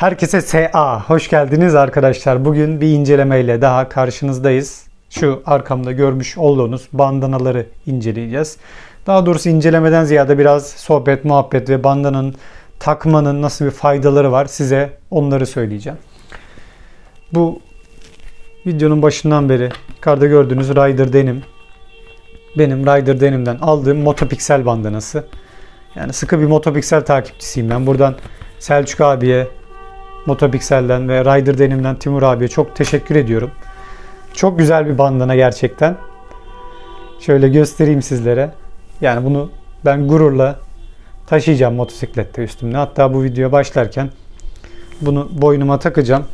Herkese SA. Hoş geldiniz arkadaşlar. Bugün bir incelemeyle daha karşınızdayız. Şu arkamda görmüş olduğunuz bandanaları inceleyeceğiz. Daha doğrusu incelemeden ziyade biraz sohbet, muhabbet ve bandananın takmanın nasıl bir faydaları var size onları söyleyeceğim. Bu videonun başından beri yukarıda gördüğünüz Rider Denim. Benim Rider Denim'den aldığım Motopiksel bandanası. Yani sıkı bir Motopiksel takipçisiyim ben. Buradan Selçuk abiye, Motopiksel'den ve Rider Denim'den Timur abiye çok teşekkür ediyorum. Çok güzel bir bandana gerçekten. Şöyle göstereyim sizlere. Yani bunu ben gururla taşıyacağım motosiklette üstümde. Hatta bu videoya başlarken bunu boynuma takacağım.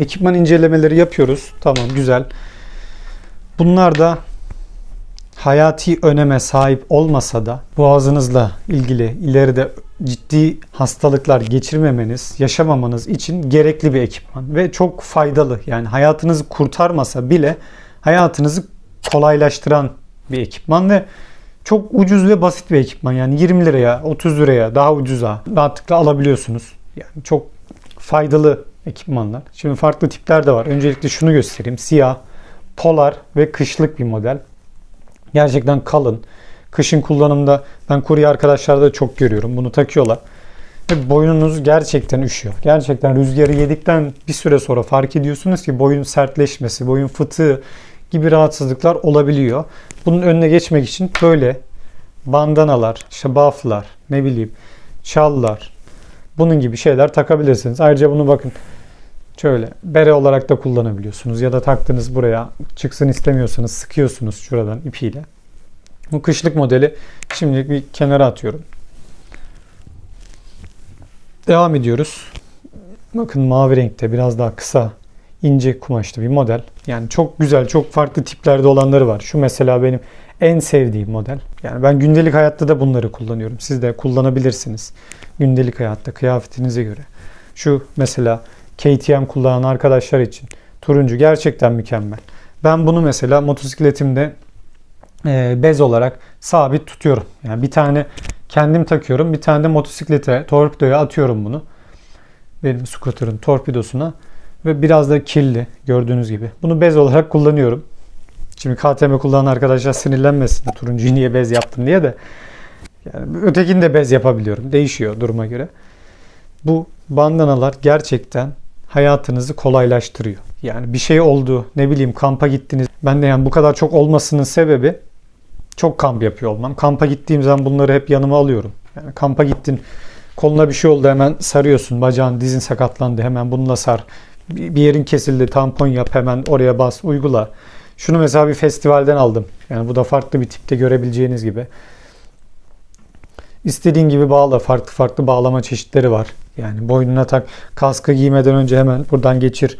Ekipman incelemeleri yapıyoruz. Tamam güzel. Bunlar da hayati öneme sahip olmasa da boğazınızla ilgili ileride ciddi hastalıklar geçirmemeniz, yaşamamanız için gerekli bir ekipman ve çok faydalı. Yani hayatınızı kurtarmasa bile hayatınızı kolaylaştıran bir ekipman ve çok ucuz ve basit bir ekipman. Yani 20 liraya, 30 liraya daha ucuza rahatlıkla alabiliyorsunuz. Yani çok faydalı ekipmanlar. Şimdi farklı tipler de var. Öncelikle şunu göstereyim. Siyah, polar ve kışlık bir model. Gerçekten kalın. Kışın kullanımda ben kurye arkadaşlarda çok görüyorum. Bunu takıyorlar. Ve boynunuz gerçekten üşüyor. Gerçekten rüzgarı yedikten bir süre sonra fark ediyorsunuz ki boyun sertleşmesi, boyun fıtığı gibi rahatsızlıklar olabiliyor. Bunun önüne geçmek için böyle bandanalar, işte bufflar, ne bileyim şallar, bunun gibi şeyler takabilirsiniz. Ayrıca bunu bakın şöyle bere olarak da kullanabiliyorsunuz ya da taktınız buraya çıksın istemiyorsanız sıkıyorsunuz şuradan ipiyle. Bu kışlık modeli şimdilik bir kenara atıyorum. Devam ediyoruz. Bakın mavi renkte biraz daha kısa ince kumaşlı bir model. Yani çok güzel, çok farklı tiplerde olanları var. Şu mesela benim en sevdiğim model. Yani ben gündelik hayatta da bunları kullanıyorum. Siz de kullanabilirsiniz. Gündelik hayatta kıyafetinize göre. Şu mesela KTM kullanan arkadaşlar için turuncu gerçekten mükemmel. Ben bunu mesela motosikletimde bez olarak sabit tutuyorum. Yani bir tane kendim takıyorum. Bir tane de motosiklete, torpidoya atıyorum bunu. Benim scooter'ın torpidosuna. Ve biraz da kirli gördüğünüz gibi. Bunu bez olarak kullanıyorum. Şimdi KTM kullanan arkadaşlar sinirlenmesin. Turuncuyu niye bez yaptım diye de. Yani ötekini de bez yapabiliyorum. Değişiyor duruma göre. Bu bandanalar gerçekten hayatınızı kolaylaştırıyor. Yani bir şey oldu, ne bileyim kampa gittiniz. Ben de yani bu kadar çok olmasının sebebi çok kamp yapıyor olmam. Kampa gittiğim zaman bunları hep yanıma alıyorum. Yani kampa gittin, koluna bir şey oldu hemen sarıyorsun. Bacağın, dizin sakatlandı hemen bununla sar. Bir yerin kesildi, tampon yap hemen oraya bas, uygula. Şunu mesela bir festivalden aldım. Yani bu da farklı bir tipte görebileceğiniz gibi. İstediğin gibi bağla. Farklı farklı bağlama çeşitleri var. Yani boynuna tak. Kaskı giymeden önce hemen buradan geçir.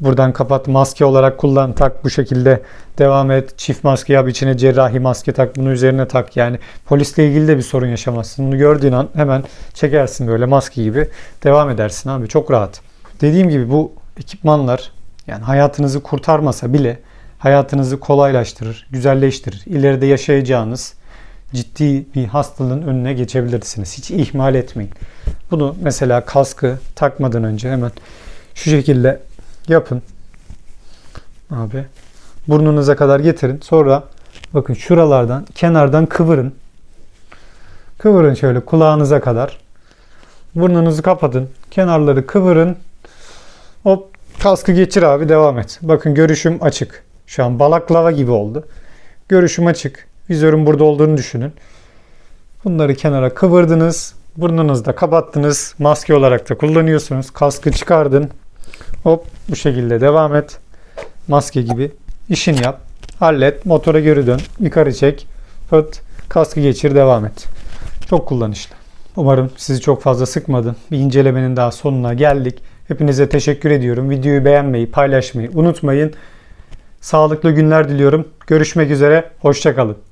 Buradan kapat. Maske olarak kullan. Tak bu şekilde devam et. Çift maske yap. içine cerrahi maske tak. Bunu üzerine tak. Yani polisle ilgili de bir sorun yaşamazsın. Bunu gördüğün an hemen çekersin böyle maske gibi. Devam edersin abi. Çok rahat. Dediğim gibi bu ekipmanlar yani hayatınızı kurtarmasa bile hayatınızı kolaylaştırır, güzelleştirir. İleride yaşayacağınız ciddi bir hastalığın önüne geçebilirsiniz. Hiç ihmal etmeyin. Bunu mesela kaskı takmadan önce hemen şu şekilde yapın. Abi burnunuza kadar getirin. Sonra bakın şuralardan kenardan kıvırın. Kıvırın şöyle kulağınıza kadar. Burnunuzu kapatın. Kenarları kıvırın. Hop kaskı geçir abi devam et. Bakın görüşüm açık. Şu an balaklava gibi oldu. Görüşüm açık. Vizörün burada olduğunu düşünün. Bunları kenara kıvırdınız. Burnunuzda da kapattınız. Maske olarak da kullanıyorsunuz. Kaskı çıkardın. Hop bu şekilde devam et. Maske gibi işini yap. Hallet. Motora geri dön. Yukarı çek. Fıt. Kaskı geçir devam et. Çok kullanışlı. Umarım sizi çok fazla sıkmadım. Bir incelemenin daha sonuna geldik. Hepinize teşekkür ediyorum. Videoyu beğenmeyi, paylaşmayı unutmayın. Sağlıklı günler diliyorum. Görüşmek üzere. Hoşçakalın.